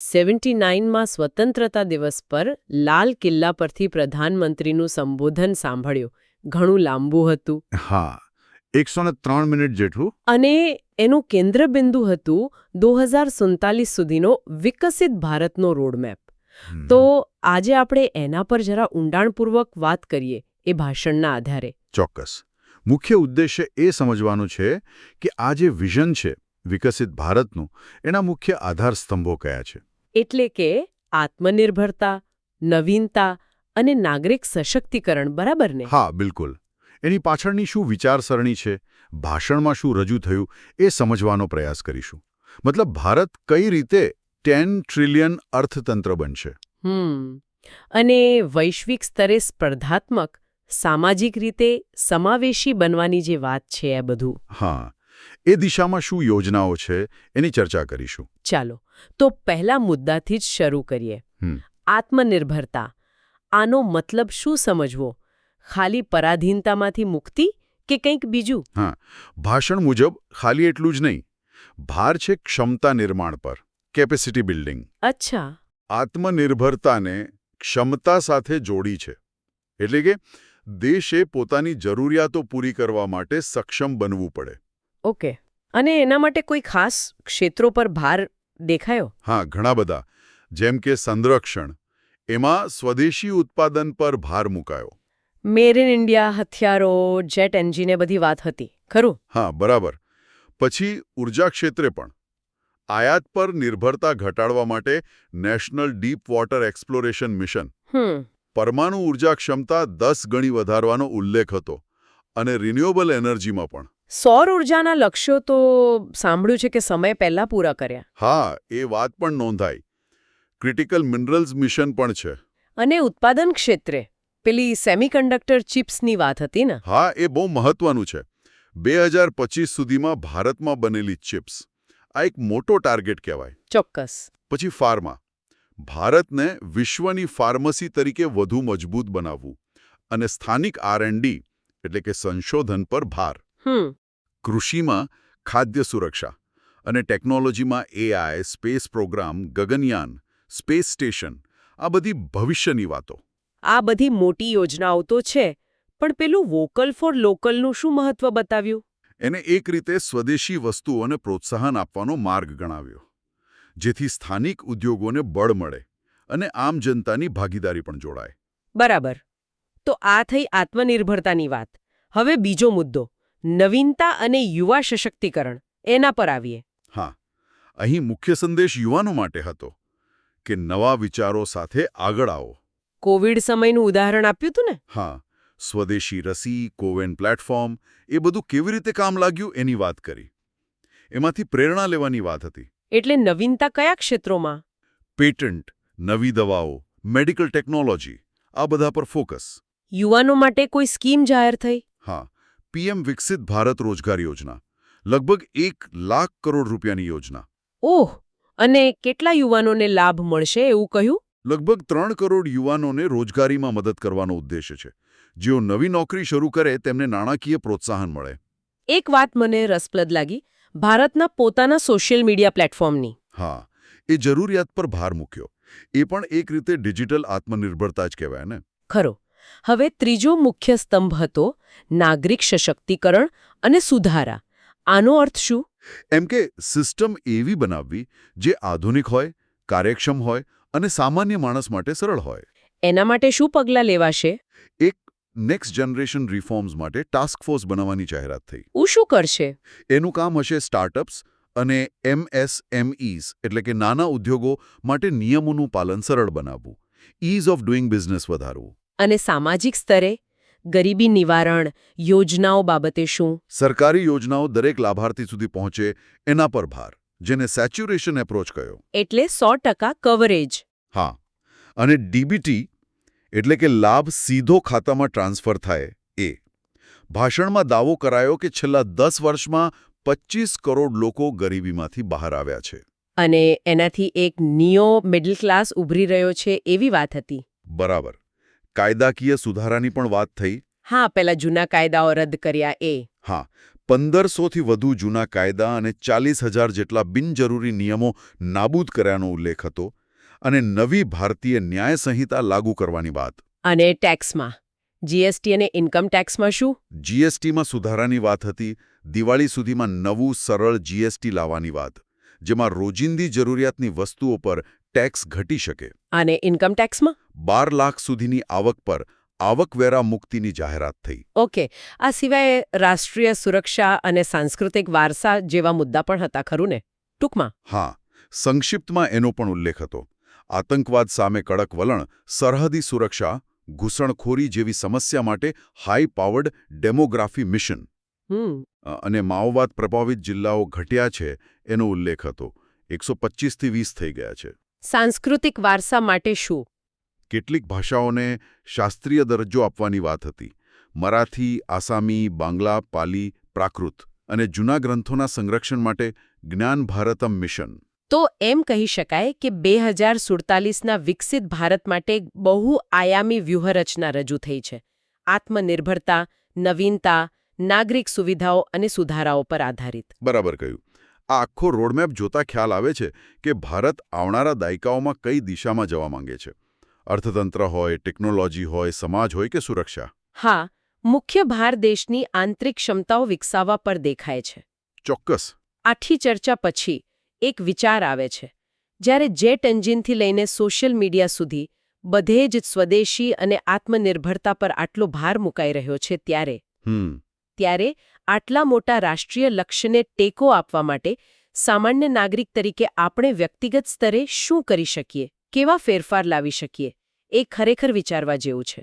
Seventy નાઇનમાં સ્વતંત્રતા દિવસ પર લાલ કિલ્લા પરથી પ્રધાનમંત્રીનું સંબોધન સાંભળ્યું. ઘણું લાંબુ હતું. હા એકસો ત્રણ મિનિટ જેટલું. અને એનું કેન્દ્રબિંદુ હતું દો હજાર સુધીનો વિકસિત ભારતનો રોડમેપ. તો આજે આપણે એના પર જરા ઊંડાણપૂર્વક વાત કરીએ એ ભાષણના આધારે. ચોક્કસ. મુખ્ય ઉદ્દેશ્ય એ સમજવાનું છે કે આ જે વિઝન છે વિકસિત ભારતનું એના મુખ્ય આધારસ્તંભો કયા છે? એટલે કે આત્મનિર્ભરતા નવીનતા અને નાગરિક સશક્તિકરણ બરાબર ને? હા બિલકુલ. એની પાછળની શું વિચારસરણી છે ભાષણમાં શું રજૂ થયું એ સમજવાનો પ્રયાસ કરીશું. મતલબ ભારત કઈ રીતે ટેન ટ્રિલિયન અર્થતંત્ર બનશે? હમ. અને વૈશ્વિક સ્તરે સ્પર્ધાત્મક સામાજિક રીતે સમાવેશી બનવાની જે વાત છે એ બધું. હા. એ દિશામાં શું યોજનાઓ છે એની ચર્ચા કરીશું. ચાલો તો પહેલા મુદ્દાથી જ શરૂ કરીએ. આત્મનિર્ભરતા. આનો મતલબ શું સમજવો? ખાલી પરાધીનતામાંથી મુક્તિ કે કંઈક બીજું? ભાષણ મુજબ ખાલી એટલું જ નહીં. ભાર છે ક્ષમતા નિર્માણ પર કેપેસિટી બિલ્ડિંગ અચ્છા. આત્મનિર્ભરતાને ક્ષમતા સાથે જોડી છે. એટલે કે દેશે પોતાની જરૂરિયાતો પૂરી કરવા માટે સક્ષમ બનવું પડે. ઓકે. અને એના માટે કોઈ ખાસ ક્ષેત્રો પર ભાર દેખાયો? હા ઘણા બધા. જેમ કે સંરક્ષણ. એમાં સ્વદેશી ઉત્પાદન પર ભાર મુકાયો. મેડ ઇન ઇન્ડિયા હથિયારો જેટ એન્જિન બધી વાત હતી. ખરું? હા બરાબર. પછી ઊર્જા ક્ષેત્રે પણ. આયાત પર નિર્ભરતા ઘટાડવા માટે national deep water exploration mission. પરમાણુ ઊર્જા ક્ષમતા દસ ગણી વધારવાનો ઉલ્લેખ હતો. અને રિન્યુએબલ એનર્જીમાં પણ. સૌર ઉર્જાના લક્ષ્યો તો સાંભળ્યું છે કે સમય પહેલા પૂરા કર્યા. હા એ વાત પણ નોંધાઈ. ક્રિટિકલ મિનરલ્સ મિશન પણ છે. અને ઉત્પાદન ક્ષેત્રે પેલી સેમિકન્ડક્ટર ચિપ્સની વાત હતી ને? હા એ બહુ મહત્વનું છે. બે હજાર પચીસ સુધીમાં ભારતમાં બનેલી ચિપ્સ. આ એક મોટો ટાર્ગેટ કહેવાય. ચોક્કસ. પછી ફાર્મા. ભારતને વિશ્વની ફાર્મસી તરીકે વધુ મજબૂત બનાવવું. અને સ્થાનિક આર એટલે કે સંશોધન પર ભાર. કૃષિમાં ખાદ્ય સુરક્ષા અને ટેકનોલોજીમાં AI space programme Gaganyaan space station આ બધી ભવિષ્યની વાતો. આ બધી મોટી યોજનાઓ તો છે પણ પેલું વોકલ ફોર લોકલનું શું મહત્વ બતાવ્યું? એને એક રીતે સ્વદેશી વસ્તુઓને પ્રોત્સાહન આપવાનો માર્ગ ગણાવ્યો જેથી સ્થાનિક ઉદ્યોગોને બળ મળે અને આમ જનતાની ભાગીદારી પણ જોડાય. બરાબર. તો આ થઈ આત્મનિર્ભરતાની વાત. હવે બીજો મુદ્દો. નવીનતા અને યુવા સશક્તિકરણ. એના પર આવીએ. હા. અહીં મુખ્ય સંદેશ યુવાનો માટે હતો કે નવા વિચારો સાથે આગળ આવો. કોવિડ સમયનું ઉદાહરણ આપ્યું હતું ને? હા. સ્વદેશી રસી કોવેન પ્લેટફોર્મ એ બધું કેવી રીતે કામ લાગ્યું એની વાત કરી. એમાંથી પ્રેરણા લેવાની વાત હતી. એટલે નવીનતા કયા ક્ષેત્રોમાં? પેટન્ટ નવી દવાઓ મેડિકલ ટેકનોલોજી આ બધા પર ફોકસ. યુવાનો માટે કોઈ સ્કીમ જાહેર થઈ? હા. પીએમ વિકસિત ભારત રોજગાર યોજના. લગભગ એક લાખ કરોડ રૂપિયાની યોજના. ઓહ અને કેટલા યુવાનોને લાભ મળશે એવું કહ્યું? લગભગ ત્રણ કરોડ યુવાનોને રોજગારીમાં મદદ કરવાનો ઉદ્દેશ્ય છે. જેઓ નવી નોકરી શરૂ કરે તેમને નાણાકીય પ્રોત્સાહન મળે. એક વાત મને રસપ્રદ લાગી. ભારતના પોતાના સોશિયલ મીડિયા પ્લેટફોર્મની. હા એ જરૂરિયાત પર ભાર મૂક્યો. એ પણ એક રીતે ડિજિટલ આત્મનિર્ભરતા જ કહેવાય ને? ખરો. હવે ત્રીજો મુખ્ય સ્તંભ હતો નાગરિક સશક્તિકરણ અને સુધારા. આનો અર્થ શું? એમ કે સિસ્ટમ એવી બનાવવી જે આધુનિક હોય કાર્યક્ષમ હોય અને સામાન્ય માણસ માટે સરળ હોય. એના માટે શું પગલાં લેવાશે? એક નેક્સ્ટ જનરેશન રિફોર્મ્સ માટે ટાસ્ક ફોર્સ બનાવવાની જાહેરાત થઈ. હું શું કરશે? એનું કામ હશે સ્ટાર્ટઅપ્સ અને એમએસએમઈઝ એટલે કે નાના ઉદ્યોગો માટે નિયમોનું પાલન સરળ બનાવવું. ઇઝ ઓફ ડુઇંગ બિઝનેસ વધારવું. અને સામાજિક સ્તરે ગરીબી નિવારણ યોજનાઓ બાબતે શું? સરકારી યોજનાઓ દરેક લાભાર્થી સુધી પહોંચે એના પર ભાર જેને સેચ્યુરેશન એપ્રોચ કહ્યો એટલે સો ટકા કવરેજ. હા અને ડીબીટી એટલે કે લાભ સીધો ખાતામાં ટ્રાન્સફર થાય એ. ભાષણમાં દાવો કરાયો કે છેલ્લા દસ વર્ષમાં પચીસ કરોડ લોકો ગરીબીમાંથી બહાર આવ્યા છે. અને એનાથી એક નિયો મિડલ ક્લાસ ઉભરી રહ્યો છે એવી વાત હતી. બરાબર. કાયદાકીય સુધારાની પણ વાત થઈ? હા પેલા જૂના કાયદાઓ રદ કર્યા એ. હા પંદરસોથી વધુ જૂના કાયદા અને ચાલીસ હજાર જેટલા બિનજરૂરી નિયમો નાબૂદ કર્યાનો ઉલ્લેખ હતો અને નવી ભારતીય ન્યાય સંહિતા લાગુ કરવાની વાત. અને ટેક્સમાં. જીએસટી અને ઇન્કમ ટેક્સમાં શું? જીએસટીમાં સુધારાની વાત હતી દિવાળી સુધીમાં નવું સરળ જીએસટી લાવવાની વાત જેમાં રોજિંદી જરૂરિયાતની વસ્તુઓ પર ટેક્સ ઘટી શકે. અને ઇન્કમ ટેક્સમાં બાર લાખ સુધીની આવક પર આવકવેરા મુક્તિની જાહેરાત થઈ. ઓકે. આ સિવાય રાષ્ટ્રીય સુરક્ષા અને સાંસ્કૃતિક વારસા જેવા મુદ્દા પણ હતા ખરું ને? ટૂંકમાં. હા. સંક્ષિપ્તમાં એનો પણ ઉલ્લેખ હતો. આતંકવાદ સામે કડક વલણ સરહદી સુરક્ષા ઘૂસણખોરી જેવી સમસ્યા માટે હાઈ પાવર્ડ ડેમોગ્રાફી મિશન હમ અને માઓવાદ પ્રભાવિત જિલ્લાઓ ઘટ્યા છે એનો ઉલ્લેખ હતો. એકસો પચીસથી વીસ થઈ ગયા છે. સાંસ્કૃતિક વારસા માટે શું? કેટલીક ભાષાઓને શાસ્ત્રીય દરજ્જો આપવાની વાત હતી. મરાઠી આસામી બાંગ્લા પાલી પ્રાકૃત અને જૂના ગ્રંથોના સંરક્ષણ માટે જ્ઞાન ભારતમ મિશન. તો એમ કહી શકાય કે બે હજાર સુડતાલીસના વિકસિત ભારત માટે બહુ આયામી વ્યૂહરચના રજૂ થઈ છે. આત્મનિર્ભરતા નવીનતા નાગરિક સુવિધાઓ અને સુધારાઓ પર આધારિત. બરાબર કહ્યું. આ આખો રોડમેપ જોતા ખ્યાલ આવે છે કે ભારત આવનારા દાયકાઓમાં કઈ દિશામાં જવા માંગે છે. અર્થતંત્ર હોય ટેકનોલોજી હોય સમાજ હોય કે સુરક્ષા? હા મુખ્ય ભાર દેશની આંતરિક ક્ષમતાઓ વિકસાવવા પર દેખાય છે. ચોક્કસ. આઠી ચર્ચા પછી એક વિચાર આવે છે. જ્યારે જેટ એન્જિનથી લઈને સોશિયલ મીડિયા સુધી બધે જ સ્વદેશી અને આત્મનિર્ભરતા પર આટલો ભાર મુકાઈ રહ્યો છે ત્યારે હમ. ત્યારે આટલા મોટા રાષ્ટ્રીય લક્ષ્યને ટેકો આપવા માટે સામાન્ય નાગરિક તરીકે આપણે વ્યક્તિગત સ્તરે શું કરી શકીએ? કેવા ફેરફાર લાવી શકીએ? એ ખરેખર વિચારવા જેવું છે.